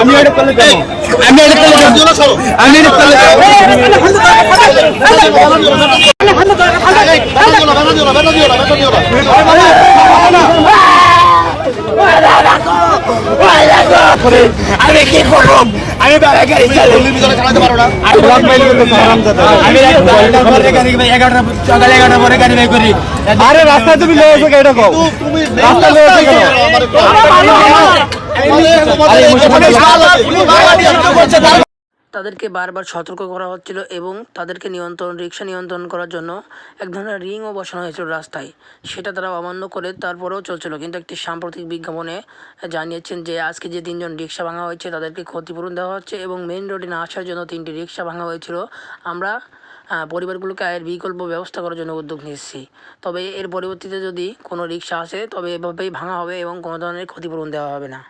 আমি এটা আমি কি করব আমি বাবা গাড়ি চালাই আমি ব্লক মেইল করতে হারাম দাদা আমি এগারোটার পরে গাড়ি এগারোটা সকালে এগারোটার পরে গাড়ি বের করি আরে রাস্তা তুমি লয়ে এসে এটা কও রাস্তা লয়ে এসে কেন তাদেরকে বারবার সতর্ক করা হচ্ছিল এবং তাদেরকে নিয়ন্ত্রণ, রিক্সা নিয়ন্ত্রণ করার জন্য এক ধরনের রিংও বসানো হয়েছিল রাস্তায়। সেটা তারা অমান্য করে তারপরেও চলছিল। কিন্তু একটি সাম্প্রতিক বিজ্ঞাপনে জানিয়েছেন যে, আজকে যে তিনজন রিক্সা ভাঙা হয়েছে, তাদেরকে ক্ষতিপূরণ দেওয়া হচ্ছে এবং মেন রোডে না আসার জন্য তিনটি রিক্সা ভাঙা হয়েছিল। আমরা পরিবারগুলোকে আয়ের বিকল্প ব্যবস্থা করার জন্য উদ্যোগ নিচ্ছি তবে এর পরবর্তীতে যদি কোনো রিক্সা আসে, তবে এভাবেই ভাঙা হবে এবং কোনো ধরনের ক্ষতিপূরণ দেওয়া হবে না।